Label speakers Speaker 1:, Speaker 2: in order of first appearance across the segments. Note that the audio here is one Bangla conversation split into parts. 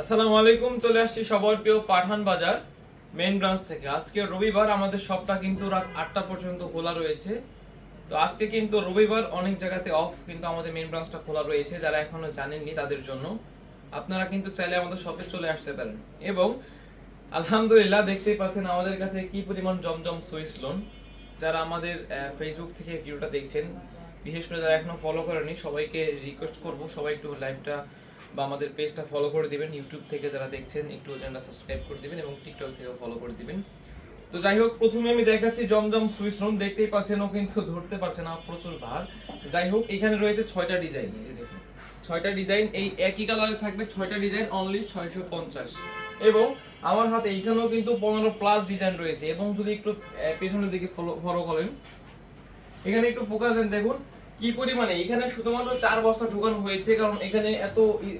Speaker 1: আসসালামু আলাইকুম, চলে আসছি সবার প্রিয় পাঠান বাজার মেইন ব্রাঞ্চ থেকে। আজকে রবিবার আমাদের সবটা কিন্তু রাত আটটা পর্যন্ত খোলা রয়েছে। তো আজকে কিন্তু রবিবার অনেক জায়গাতে অফ কিন্তু আমাদের মেইন ব্রাঞ্চটা খোলা রয়েছে, যারা এখনও জানেননি তাদের জন্য। আপনারা কিন্তু চাইলে আমাদের শপে চলে আসতে পারেন। এবং আলহামদুলিল্লাহ দেখতেই পাচ্ছেন আমাদের কাছে কি পরিমাণ জমজম সুইস লোন যারা আমাদের ফেসবুক থেকে ভিডিওটা দেখছেন, বিশেষ করে যারা এখনও ফলো করেনি সবাইকে রিকোয়েস্ট করব সবাই একটু লাইভটা বা আমাদের পেজটা ফলো করে দিবেন ইউটিউব থেকে যারা দেখছেন, একটু চ্যানেলটা সাবস্ক্রাইব করে দিবেন এবং টিকটক থেকেও ফলো করে দিবেন। তো যাই হোক, প্রথমে আমি দেখাচ্ছি জমজম সুইস লোন দেখতেই পাচ্ছেন ও কিন্তু ধরতে পারছে না, প্রচুর ভার। যাই হোক, এখানে রয়েছে ছয়টা ডিজাইন এই যে দেখুন। ছয়টা ডিজাইন এই একই কালারে থাকবে ছয়টা ডিজাইন অনলি ছয়শো পঞ্চাশ। এবং আমার হাতে এইখানেও কিন্তু পনেরো প্লাস ডিজাইন রয়েছে। এবং যদি একটু পেছনের দিকে ফলো করেন, এখানে একটু ফোকাস দেন, দেখুন। কি পরিমাণে? এখানে শুধুমাত্র চার বস্তা ঢোকানো হয়েছে, কারণ এখানে এত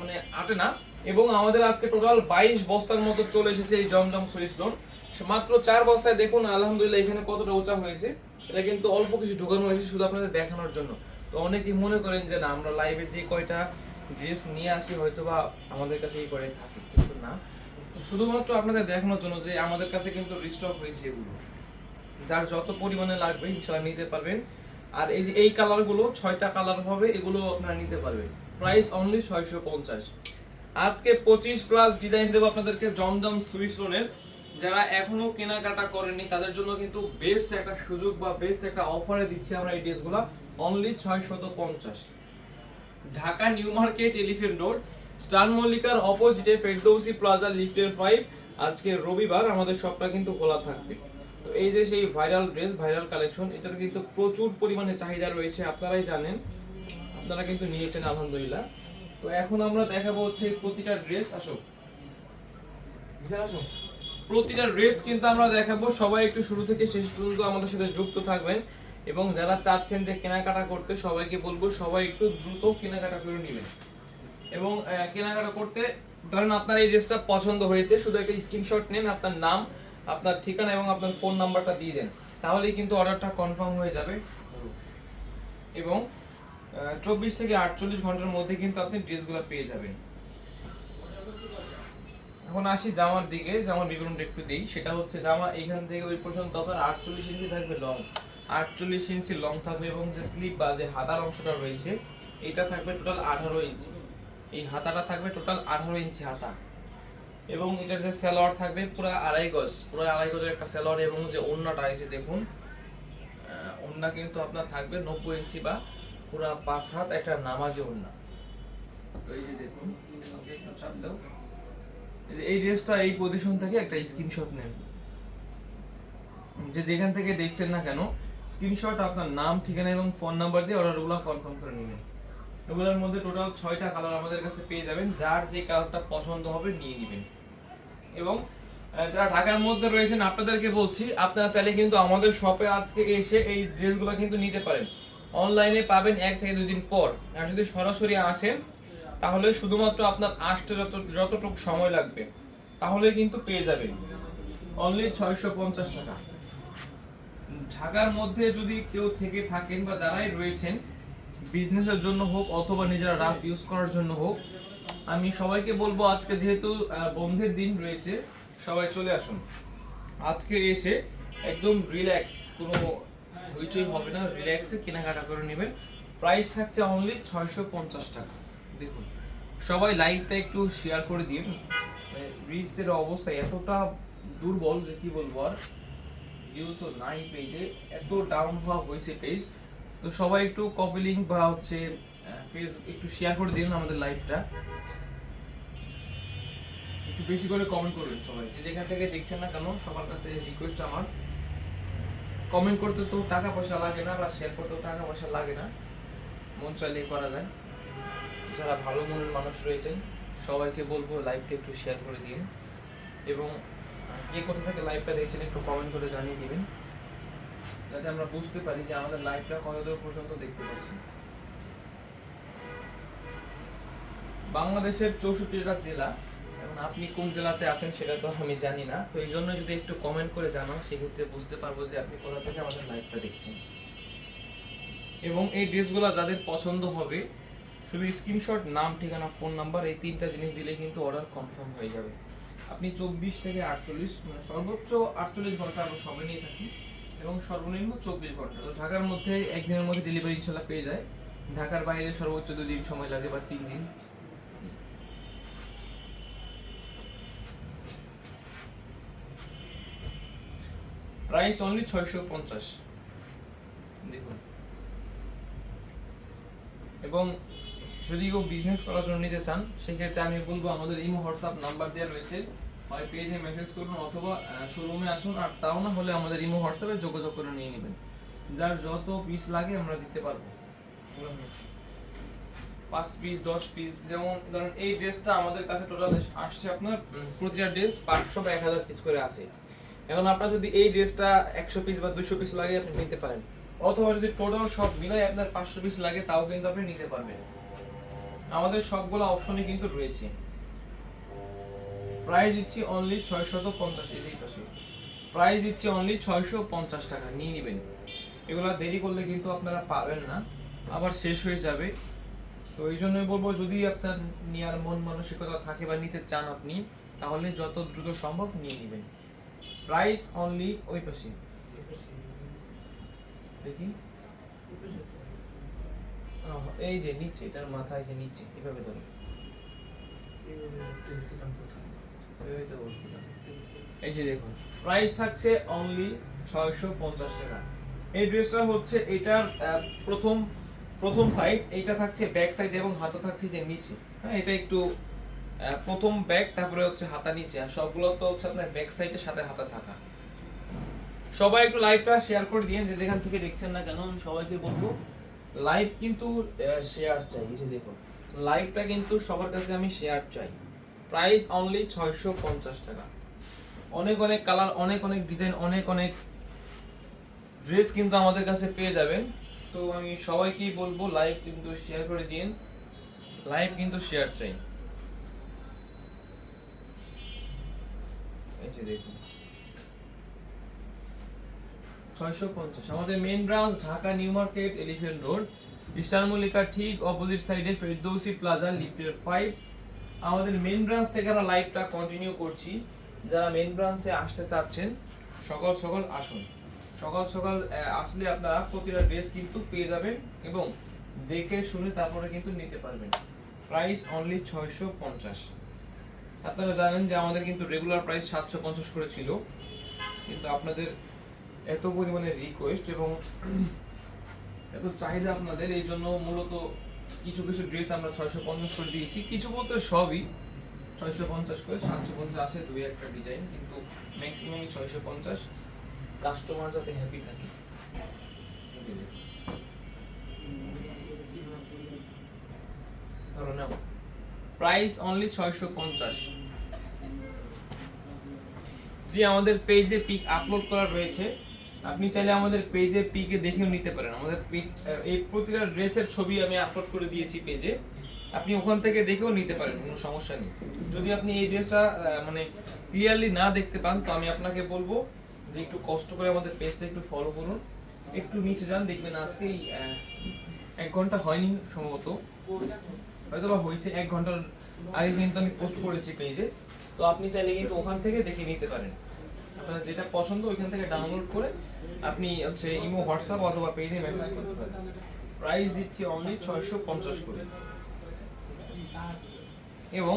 Speaker 1: মানে আটে না। এবং আমাদের আজকে টোটাল বাইশ বস্তার মতো চলে এসেছে এই জমজম সুইস লোন। মাত্র চার বস্তায় দেখুন, আলহামদুলিল্লাহ এখানে কতটা উঁচা হয়েছে। এটা কিন্তু অল্প কিছু ঢোকানো হয়েছে শুধু আপনাদের দেখানোর জন্য। তো অনেকেই মনে করেন যে, না, আমরা লাইভে যে কয়টা ড্রেস নিয়ে আসি হয়তো বা আমাদের কাছে এই করে থাকে। কিন্তু না। শুধুমাত্র আপনাদের দেখানোর জন্য যে, আমাদের কাছে কিন্তু রিস্টক হয়েছে এগুলো। যার যত পরিমাণে লাগবে, ইনশাআল্লাহ নিতে পারবেন। আর এই যে এই কালারগুলো ছয়টা কালার হবে, এগুলো আপনারা নিতে পারবেন। প্রাইস অনলি ছয়শো পঞ্চাশ। আজকে পঁচিশ প্লাস ডিজাইন দেবো আপনাদেরকে জমজম সুইস লোনের যারা এখনও কেনাকাটা করেনি তাদের জন্য কিন্তু বেস্ট একটা সুযোগ বা বেস্ট একটা অফারে দিচ্ছি আমরা এই ড্রেসগুলো অনলি ছয়শত পঞ্চাশ। Dhaka New Market Elephant Road Star মল্লিকার অপোজিটে ফেরদৌসি প্লাজা লিফটের ফাইভ আজকে রবিবার আমাদের শপটা কিন্তু খোলা থাকবে। এই যে সেই ভাইরাল ড্রেস ভাইরাল কালেকশন এটার কিন্তু প্রচুর পরিমাণে চাহিদা রয়েছে, আপনারাই জানেন। আপনারা কিন্তু নিয়েছেন, আলহামদুলিল্লাহ। তো এখন আমরা দেখাবো হচ্ছে প্রতিটা ড্রেস আসো। প্রতিটা ড্রেস কিন্তু আমরা দেখাবো, সবাই একটু শুরু থেকে শেষ পর্যন্ত আমাদের সাথে যুক্ত থাকবেন। এবং যারা চাচ্ছেন যে কেনাকাটা করতে, সবাইকে বলব, সবাই একটু দ্রুত কেনাকাটা করে নেবেন। এবং কেনাকাটা করতে, ধরেন আপনার এই ড্রেসটা পছন্দ হয়েছে, শুধু একটা স্ক্রিনশট নেন, আপনার নাম আপনার ঠিকানা এবং আপনার ফোন নাম্বারটা দিয়ে দেন। তাহলেই কিন্তু অর্ডারটা কনফার্ম হয়ে যাবে। এবং চব্বিশ থেকে আটচল্লিশ ঘণ্টার মধ্যে কিন্তু আপনি ড্রেসগুলো পেয়ে যাবেন। এখন আসি জামার দিকে। জামার বিবরণটা একটু দিই। সেটা হচ্ছে জামা এখান থেকে ওই পর্যন্ত আপনার আটচল্লিশ ইঞ্চি থাকবে লং আটচল্লিশ ইঞ্চি লং থাকবে এবং যে স্লিপ বা যে হাতার অংশটা রয়েছে, এটা থাকবে টোটাল আঠারো ইঞ্চি। এই হাতাটা থাকবে টোটাল আঠারো ইঞ্চি হাতা। এবং এটার যে সালোয়ার থাকবে পুরো আড়াই গজ, পুরো আড়াই গজের একটা সালোয়ার এবং যে ওড়নাটা, এই যে দেখুন ওড়না কিন্তু আপনার থাকবে নব্বই ইঞ্চি বা পুরো পাঁচ হাত একটা নামাজি ওড়না। তো এই যে দেখুন, এই ড্রেসটা এই পজিশন থেকে একটা স্ক্রিনশট নেন। যে যেখান থেকে দেখছেন না কেন স্ক্রিনশট আপনার নাম, ঠিকানা এবং ফোন নাম্বার দিয়ে অর্ডারগুলো কনফার্ম করে নেবেন। এগুলোর মধ্যে টোটাল ছয়টা কালার আমাদের কাছে পেয়ে যাবেন। যার যে কালারটা পছন্দ হবে নিয়ে নেবেন। এবং যারা ঢাকার মধ্যে রয়েছেন, আপনাদেরকে বলছি, আপনারা চাইলে কিন্তু আমাদের শপে আজকে এসে এই ড্রেসগুলো কিন্তু নিতে পারেন। অনলাইনে পাবেন এক থেকে দুই দিন পর। আর যদি সরাসরি আসেন, তাহলে শুধুমাত্র আপনার আসতে যত, যতটুকু সময় লাগবে, তাহলে কিন্তু পেয়ে যাবেন। অনলি ছয়শো পঞ্চাশ টাকা। ঢাকার মধ্যে যদি কেউ থেকে থাকেন বা যারাই রয়েছেন বিজনেসের জন্য হোক অথবা নিজেরা রাফ ইউজ করার জন্য হোক আমি সবাইকে বলব আজকে যেহেতু বন্ধের দিন রয়েছে, সবাই চলে আসুন। আজকে এসে একদম রিল্যাক্স কোনো হইচই হবে না রিল্যাক্সে কেনাকাটা করে নেবেন। প্রাইস থাকছে অনলি ছয়শো পঞ্চাশ টাকা। দেখুন, সবাই লাইভটা একটু শেয়ার করে দিন। রিচের অবস্থা এতটা দুর্বল যে কি বলব আর ভিউ তো নাই পেজে এত ডাউন হওয়া হয়েছে পেজ তো সবাই একটু কপি লিঙ্ক বা হচ্ছে পেজ একটু শেয়ার করে দিন আমাদের লাইভটা একটু বেশি করে কমেন্ট করবেন সবাই। যে যেখান থেকে দেখছেন না কেন, সবার কাছে রিকোয়েস্ট আমার। কমেন্ট করতে তো টাকা পয়সা লাগে না, বা শেয়ার করতেও টাকা পয়সা লাগে না। মন চাইলে করা যায়। যারা ভালো মনের মানুষ রয়েছেন, সবাইকে বলব লাইভটা একটু শেয়ার করে দিন। এবং কে কোথা থেকে লাইভটা দেখছেন একটু কমেন্ট করে জানিয়ে দিবেন। যাতে আমরা বুঝতে পারি যে আমাদের লাইভটা কতদূর পর্যন্ত দেখতে পাচ্ছি। বাংলাদেশের চৌষট্টিটা জেলা, এখন আপনি কোন জেলাতে আছেন সেটা তো আমি জানি না। তো এই জন্য যদি একটু কমেন্ট করে জানান সেক্ষেত্রে বুঝতে পারব যে আপনি কোথা থেকে আমাদের লাইভটা দেখছেন। এবং এই ড্রেসগুলো যাদের পছন্দ হবে, শুধু স্ক্রিনশট নাম, ঠিকানা ফোন নাম্বার এই তিনটা জিনিস দিলে কিন্তু অর্ডার কনফার্ম হয়ে যাবে। আপনি চব্বিশ থেকে আটচল্লিশ মানে সর্বোচ্চ আটচল্লিশ ঘণ্টা আমরা সবে নিয়ে থাকি, এবং সর্বনিম্ন চব্বিশ ঘণ্টা। তো ঢাকার মধ্যে একদিনের মধ্যে ডেলিভারি ইনশাল্লাহ পেয়ে যায়। ঢাকার বাইরে সর্বোচ্চ দুই দিন সময় লাগে বা তিন দিন প্রাইস অনলি ছয়শো পঞ্চাশ। দেখুন। এবং যদি কেউ বিজনেস করার জন্য নিতে চান, সেক্ষেত্রে আমি বলব আমাদের ইমো হোয়াটসঅ্যাপ নাম্বার দেওয়া রয়েছে। হয় পেজে মেসেজ করুন অথবা শোরুমে আসুন। আর তাও না হলে আমাদের ইমো হোয়াটসঅ্যাপে যোগাযোগ করে নিয়ে নেবেন। যার যত পিস লাগে আমরা দিতে পারব। পাঁচ পিস দশ পিস যেমন ধরেন এই ড্রেসটা আমাদের কাছে টোটাল আসছে আপনার প্রতিটা ড্রেস পাঁচশো বা এক হাজার পিস করে আসে। এখন আপনার যদি এই ড্রেসটা একশো পিস বা দুশো পিস লাগে, আপনি নিতে পারেন। অথবা যদি টোটাল সব মিলাই আপনার পাঁচশো পিস লাগে, তাও কিন্তু আপনি নিতে পারবেন। আমাদের সবগুলো অপশনই কিন্তু রয়েছে। প্রাইস দিচ্ছি অনলি ছয়শত পঞ্চাশ, এই পাশে। প্রাইস দিচ্ছি অনলি ছয়শো পঞ্চাশ টাকা, নিয়ে নেবেন। এগুলো দেরি করলে কিন্তু আপনারা পাবেন না। আবার শেষ হয়ে যাবে। তো এই জন্যই বলব, যদি আপনার নেওয়ার মন মানসিকতা থাকে বা নিতে চান আপনি, তাহলে যত দ্রুত সম্ভব নিয়ে নেবেন। প্রাইস অনলি ওই পাশে। দেখি। এই যে নিচে, এটার মাথায় যে নিচে, এভাবে ধরো। এই যে দেখুন প্রাইস থাকছে অনলি ছয়শো পঞ্চাশ টাকা। এই ড্রেসটা হচ্ছে এটার প্রথম প্রথম সাইড এটা থাকছে ব্যাক সাইড এবং হাতা থাকছে যে নিচে। হ্যাঁ এটা একটু প্রথম ব্যাক তারপরে হচ্ছে হাতা নিচে, আর সবগুলো তো হচ্ছে আপনার ব্যাক সাইডের সাথে হাতা থাকা। সবাই একটু লাইভটা শেয়ার করে দিন যে যেখান থেকে দেখছেন না কেন, আমি সবাইকে বলব লাইভ কিন্তু শেয়ার চাই, এই যে দেখুন লাইভটা কিন্তু সবার কাছে আমি শেয়ার চাই। প্রাইস অনলি ছয়শো পঞ্চাশ টাকা। অনেক অনেক কালার অনেক অনেক ডিজাইন অনেক অনেক ড্রেস কিন্তু আমাদের কাছে পেয়ে যাবেন। তো আমি সবাইকেই বলব লাইভ কিন্তু শেয়ার করে দিন লাইভ কিন্তু শেয়ার চাই। এই যে দেখুন। ছয়শো পঞ্চাশ। আমাদের main branch Dhaka New Market Elephant Road Star ঠিক অপোজিট সাইডে ফেরদৌসি প্লাজা লিফটের ফাইভ আমাদের মেইন ব্রাঞ্চ থেকে আমরা লাইভটা কন্টিনিউ করছি। যারা মেইন ব্রাঞ্চে আসতে চাচ্ছেন, সকাল সকাল আসুন। সকাল সকাল আসলে আপনারা প্রতিটা ড্রেস কিন্তু পেয়ে যাবেন এবং দেখে শুনে তারপরে কিন্তু নিতে পারবেন। প্রাইস অনলি ছয়শো পঞ্চাশ। আপনারা জানেন যে আমাদের কিন্তু রেগুলার প্রাইস সাতশো পঞ্চাশ করে ছিল। কিন্তু আপনাদের এত পরিমাণে রিকোয়েস্ট এবং এত চাহিদা আপনাদের, এই জন্য মূলত কিছু কিছু ড্রেস আমরা ছয়শো পঞ্চাশ করে দিয়েছি। কিছু বলতে সবই ছয়শো পঞ্চাশ করে, সাতশো পঞ্চাশ আছে দুই একটা ডিজাইন কিন্তু ম্যাক্সিমামই ছয়শো পঞ্চাশ। কাস্টমার যাতে হ্যাপি থাকে। ধরো নাও প্রাইস অনলি ছয়শো পঞ্চাশ। যে আমাদের পেজে পিক আপলোড করা রয়েছে। আপনি চাইলে আমাদের পেজে পিকে দেখেও নিতে পারেন। আমাদের পিক এই প্রতিটা ড্রেসের ছবি আমি আপলোড করে দিয়েছি পেজে আপনি ওখান থেকে দেখেও নিতে পারেন, কোনো সমস্যা নেই। যদি আপনি এই ড্রেসটা মানে ক্লিয়ারলি না দেখতে পান, তো আমি আপনাকে বলব যে একটু কষ্ট করে আমাদের পেজটা একটু ফলো করুন। একটু নিচে যান, দেখবেন আজকে এক ঘণ্টা হয়নি সম্ভবত। হয়তো বা হয়েছে, এক ঘণ্টার আগে কিন্তু আমি পোস্ট করেছি পেজে তো আপনি চাইলে কিন্তু ওখান থেকে দেখে নিতে পারেন। আপনার যেটা পছন্দ, ওইখান থেকে ডাউনলোড করে আপনি হচ্ছে ইমো, হোয়াটসঅ্যাপ অথবা পেজে মেসেজ করতে পারেন। প্রাইস দিচ্ছি অনলি ছয়শো পঞ্চাশ করে। এবং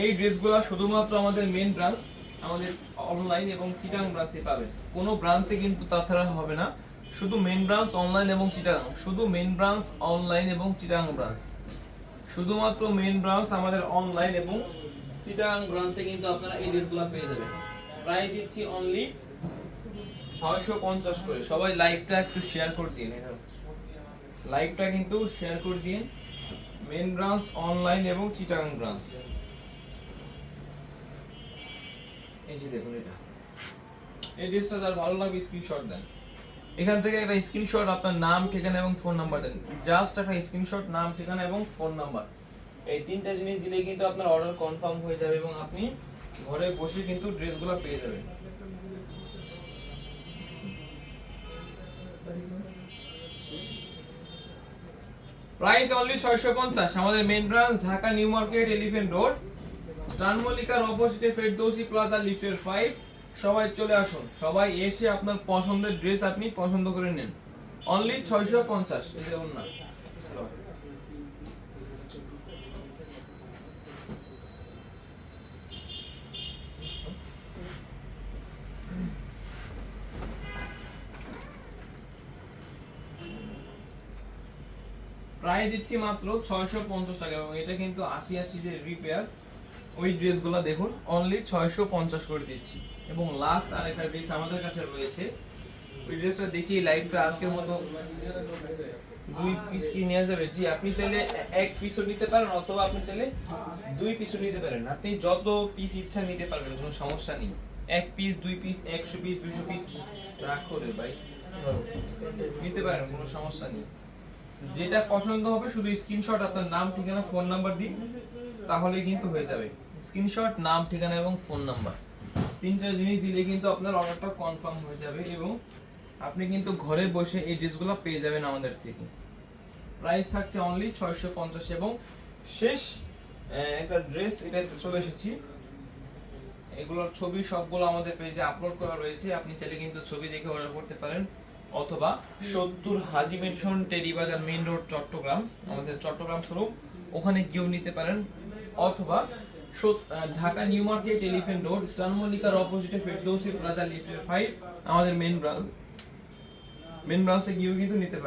Speaker 1: এই ড্রেসগুলো শুধুমাত্র আমাদের মেন ব্রাঞ্চ আমাদের অনলাইন এবং চিটাং ব্রাঞ্চে পাবেন। কোনো ব্রাঞ্চে কিন্তু তাছাড়া হবে না। শুধু মেন ব্রাঞ্চ অনলাইন এবং চিটাং শুধু মেন ব্রাঞ্চ অনলাইন এবং চিটাং ব্রাঞ্চ শুধুমাত্র মেন ব্রাঞ্চ আমাদের অনলাইন এবং চিটাং ব্রাঞ্চে কিন্তু আপনারা এই ড্রেসগুলো পেয়ে যাবেন। প্রাইস দিচ্ছি অনলি ছয়শো পঞ্চাশ করে। সবাই লাইভটা একটু শেয়ার করে দিন লাইভটা কিন্তু শেয়ার করে দিন। মেন ব্রাঞ্চ অনলাইন এবং চিটাং ব্রাঞ্চ এই যে দেখুন এটা। এই ড্রেসটা যার ভালো লাগবে স্ক্রিনশট দেন। এখান থেকে একটা স্ক্রিনশট আপনার নাম, ঠিকানা এবং ফোন নাম্বার দেন। জাস্ট একটা স্ক্রিনশট নাম, ঠিকানা এবং ফোন নাম্বার এই তিনটা জিনিস দিলে কিন্তু আপনার অর্ডার কনফার্ম হয়ে যাবে এবং আপনি ঘরে বসে কিন্তু ড্রেসগুলো পেয়ে যাবেন। প্রাইস অনলি ছয়শো পঞ্চাশ। আমাদের main branch Dhaka New Market Elephant Road জানমল্লিকার অপোজিটে ফেরদৌসি প্লাজা লিফটের ফাইভ সবাই চলে আসুন। সবাই এসে আপনার পছন্দের ড্রেস আপনি পছন্দ করে নেন। অনলি ছয়শো পঞ্চাশ, এই দেখুন না প্রায় দিচ্ছি মাত্র ছয়শো পঞ্চাশ টাকা এবং এটা কিন্তু আশি আশি যে রিপেয়ার ওই ড্রেসগুলো দেখুন অনলি ছয়শো পঞ্চাশ করে দিচ্ছি। এবং লাস্ট আর একটা ড্রেস আমাদের কাছে রয়েছে। ওই ড্রেসটা দেখি লাইভটা আজকের মতো দুই পিস কি নেওয়া যাবে? জি, আপনি চাইলে এক পিসও নিতে পারেন, অথবা আপনি চাইলে দুই পিসও নিতে পারেন। আপনি যত পিস ইচ্ছা নিতে পারবেন, কোনো সমস্যা নেই। এক পিস দুই পিস একশো পিস দুইশো পিস রাখ করে ভাই। নিতে পারেন, কোনো সমস্যা নেই। যেটা পছন্দ হবে, শুধু স্ক্রিনশট আপনার নাম, ঠিকানা ফোন নাম্বার দিন তাহলে কিন্তু হয়ে যাবে। স্ক্রিনশট, নাম, ঠিকানা এবং ফোন নাম্বার। তিনটা জিনিস দিলে কিন্তু আপনার অর্ডারটা কনফার্ম হয়ে যাবে এবং আপনি কিন্তু ঘরে বসে এই ড্রেসগুলো পেয়ে যাবেন আমাদের থেকে। প্রাইস থাকছে অনলি ছয়শো পঞ্চাশ এবং শেষ একটা ড্রেস এটা চলে এসেছি। এগুলোর ছবি সবগুলো আমাদের পেজে আপলোড করা রয়েছে। আপনি চাইলে কিন্তু ছবি দেখে অর্ডার করতে পারেন। অথবা সত্তর হাজি মেনশন টেরি বাজার মেইন রোড, চট্টগ্রাম। আমাদের চট্টগ্রাম শোরুম, ওখানে গিয়েও নিতে পারেন। অথবা Dhaka, New Market Elephant Road Star মল্লিকার অপোজিটে ফেরদৌসি প্লাজা, লিফটের ফাইভ আমাদের মেন ব্রাঞ্চ মেন ব্রাঞ্চে গিয়েও কিন্তু নিতে পারেন